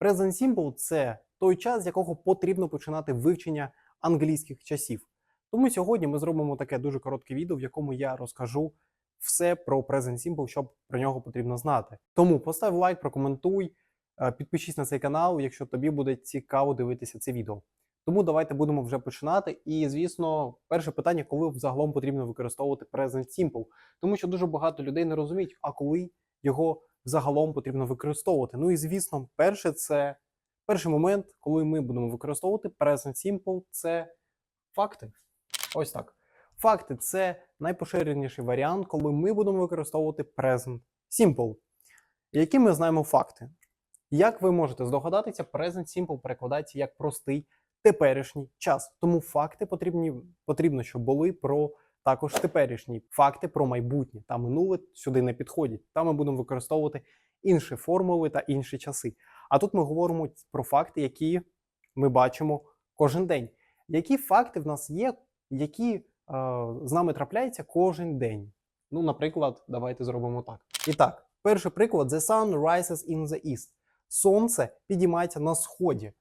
Present Simple – це той час, з якого потрібно починати вивчення англійських часів. Тому сьогодні ми зробимо таке дуже коротке відео, в якому я розкажу все про Present Simple, що про нього потрібно знати. Тому постав лайк, прокоментуй, е, підпишись на цей канал, якщо тобі буде цікаво дивитися це відео. Тому давайте будемо вже починати. І, звісно, перше питання, коли взагалом потрібно використовувати Present Simple. Тому що дуже багато людей не розуміють, а коли його взагалом потрібно використовувати. Ну і звісно, перше це перший момент, коли ми будемо використовувати Present Simple, це факти. Ось так. Факти це найпоширеніший варіант, коли ми будемо використовувати Present Simple. Які ми знаємо факти? Як ви можете здогадатися, Present Simple перекладається як простий теперішній час. Тому факти потрібні, потрібно, щоб були про також теперішні факти про майбутнє та минуле сюди не підходять. Там ми будемо використовувати інші формули та інші часи. А тут ми говоримо про факти, які ми бачимо кожен день. Які факти в нас є, які е, з нами трапляються кожен день? Ну, наприклад, давайте зробимо так. І так, перший приклад: The sun rises in the east. Сонце підіймається на сході.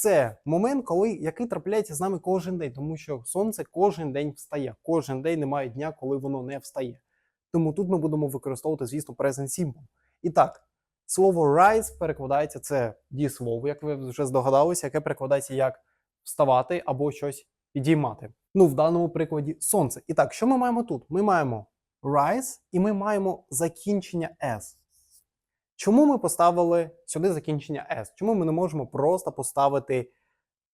Це момент, коли який трапляється з нами кожен день, тому що сонце кожен день встає. Кожен день немає дня, коли воно не встає. Тому тут ми будемо використовувати, звісно, present simple. І так, слово rise перекладається це дієслово, як ви вже здогадалися, яке перекладається як вставати або щось підіймати. Ну, в даному прикладі сонце. І так, що ми маємо тут? Ми маємо rise і ми маємо закінчення s. Чому ми поставили сюди закінчення S? Чому ми не можемо просто поставити,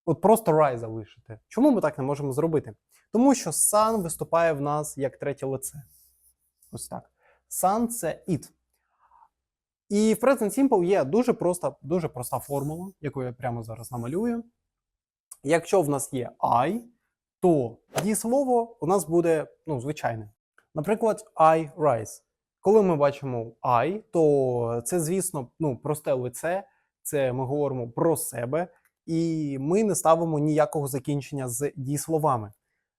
от просто rise залишити? Чому ми так не можемо зробити? Тому що sun виступає в нас як третє лице. Ось так. Sun – це it. І в Present Simple є дуже проста, дуже проста формула, яку я прямо зараз намалюю. Якщо в нас є I, то дієслово у нас буде ну, звичайне. Наприклад, I rise. Коли ми бачимо I, то це, звісно, ну, просте лице, це ми говоримо про себе, і ми не ставимо ніякого закінчення з дієсловами.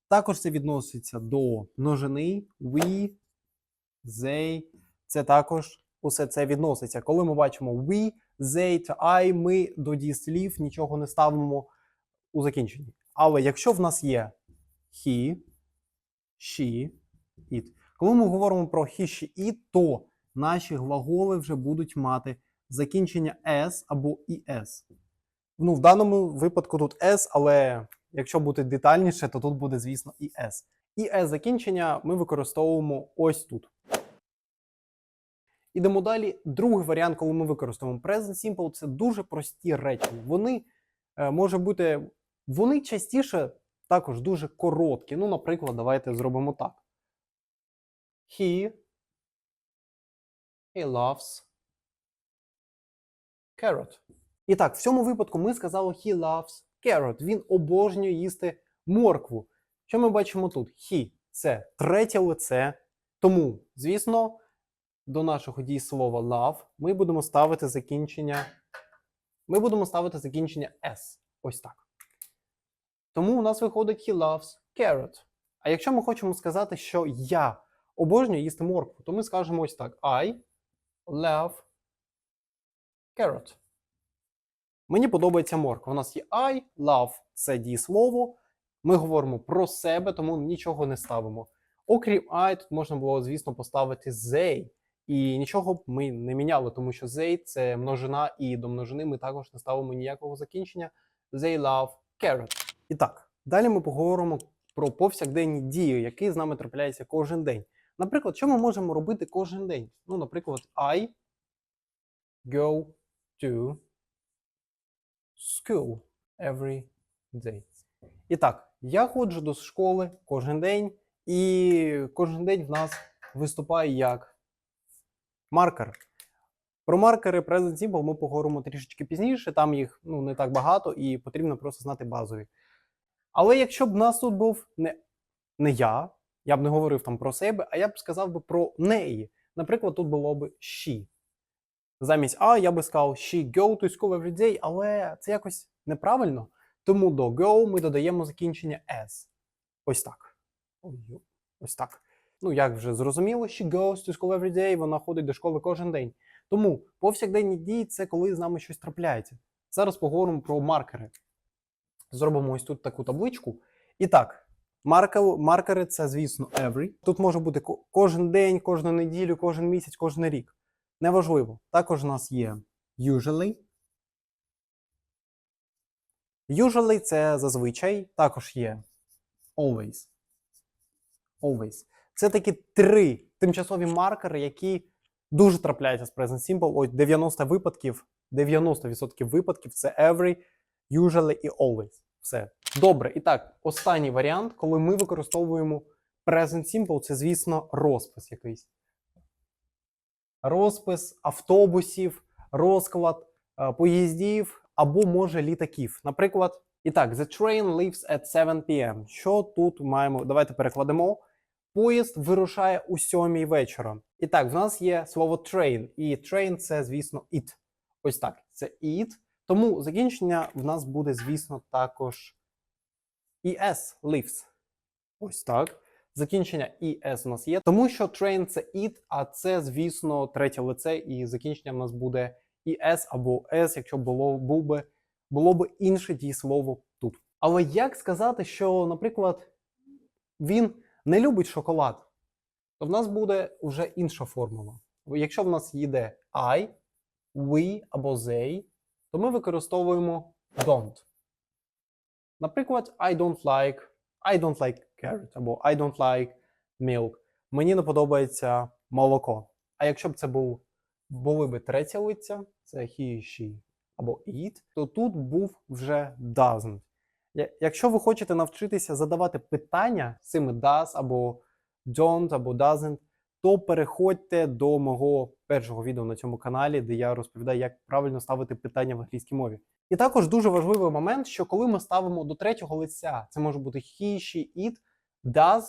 Також це відноситься до множини, we, they. Це також усе це відноситься. Коли ми бачимо we, they та I, ми до дієслів нічого не ставимо у закінченні. Але якщо в нас є he, she, it, коли ми говоримо про she, it, то наші глаголи вже будуть мати закінчення s або es. Ну, в даному випадку тут s, але якщо бути детальніше, то тут буде, звісно, і s. І s закінчення ми використовуємо ось тут. Ідемо далі. Другий варіант, коли ми використовуємо Present Simple, це дуже прості речення. Вони е, може бути, вони частіше також дуже короткі. Ну, наприклад, давайте зробимо так. He, he loves carrot. І так, в цьому випадку ми сказали he loves carrot. Він обожнює їсти моркву. Що ми бачимо тут? He – це третє лице. Тому, звісно, до нашого дієслова love ми будемо ставити закінчення. Ми будемо ставити закінчення S. Ось так. Тому у нас виходить he loves carrot. А якщо ми хочемо сказати, що я обожнюю їсти моркву, то ми скажемо ось так: I love carrot. Мені подобається морква. У нас є I, love це дієслово. Ми говоримо про себе, тому нічого не ставимо. Окрім I, тут можна було, звісно, поставити they. І нічого б ми не міняли, тому що they – це множина, і до множини ми також не ставимо ніякого закінчення. They love carrot. І так, далі ми поговоримо про повсякденні дії, які з нами трапляються кожен день. Наприклад, що ми можемо робити кожен день? Ну, наприклад, I go to school every day. І так, я ходжу до школи кожен день, і кожен день в нас виступає як маркер. Про маркери Present Simple ми поговоримо трішечки пізніше, там їх ну, не так багато і потрібно просто знати базові. Але якщо б в нас тут був не, не я, я б не говорив там про себе, а я б сказав би про неї. Наприклад, тут було б she. Замість А я би сказав she go to school every day, але це якось неправильно. Тому до go ми додаємо закінчення s. Ось так. Ось так. Ну, як вже зрозуміло, she goes to school every day, вона ходить до школи кожен день. Тому повсякденні дії це коли з нами щось трапляється. Зараз поговоримо про маркери. Зробимо ось тут таку табличку. І так, марка- маркери це, звісно, every. Тут може бути кожен день, кожну неділю, кожен місяць, кожен рік. Неважливо. Також у нас є usually. Usually це зазвичай. Також є always. Always. Це такі три тимчасові маркери, які дуже трапляються з Present Simple. Ось 90 випадків, 90% випадків це every, usually і always. Все. Добре. І так, останній варіант, коли ми використовуємо Present Simple, це, звісно, розпис якийсь. Розпис автобусів, розклад е, поїздів або може літаків. Наприклад, і так, the train leaves at 7 p.m. Що тут маємо? Давайте перекладемо. Поїзд вирушає у 7 вечора. І так, в нас є слово train, і train це, звісно, it. Ось так. Це it. Тому закінчення в нас буде, звісно, також es leaves. Ось так. Закінчення es у нас є, тому що train це it, а це, звісно, третє лице, і закінчення в нас буде es або s, якщо було, був би, було б інше дієслово тут. Але як сказати, що, наприклад, він не любить шоколад, то в нас буде вже інша формула. Якщо в нас їде I, we або they, то ми використовуємо don't. Наприклад, I don't like, I don't like carrot або I don't like milk. Мені не подобається молоко. А якщо б це був, були б третє лиця, це he, she або it, то тут був вже doesn't. Якщо ви хочете навчитися задавати питання цими does або don't або doesn't, то переходьте до мого першого відео на цьому каналі, де я розповідаю, як правильно ставити питання в англійській мові. І також дуже важливий момент, що коли ми ставимо до третього лиця, це може бути he, she, it, does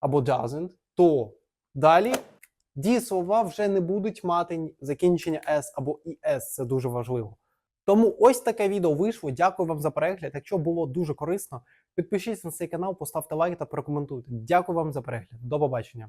або doesn't, то далі дієслова вже не будуть мати закінчення s або es. Це дуже важливо. Тому ось таке відео вийшло. Дякую вам за перегляд. Якщо було дуже корисно, підпишіться на цей канал, поставте лайк та прокоментуйте. Дякую вам за перегляд. До побачення.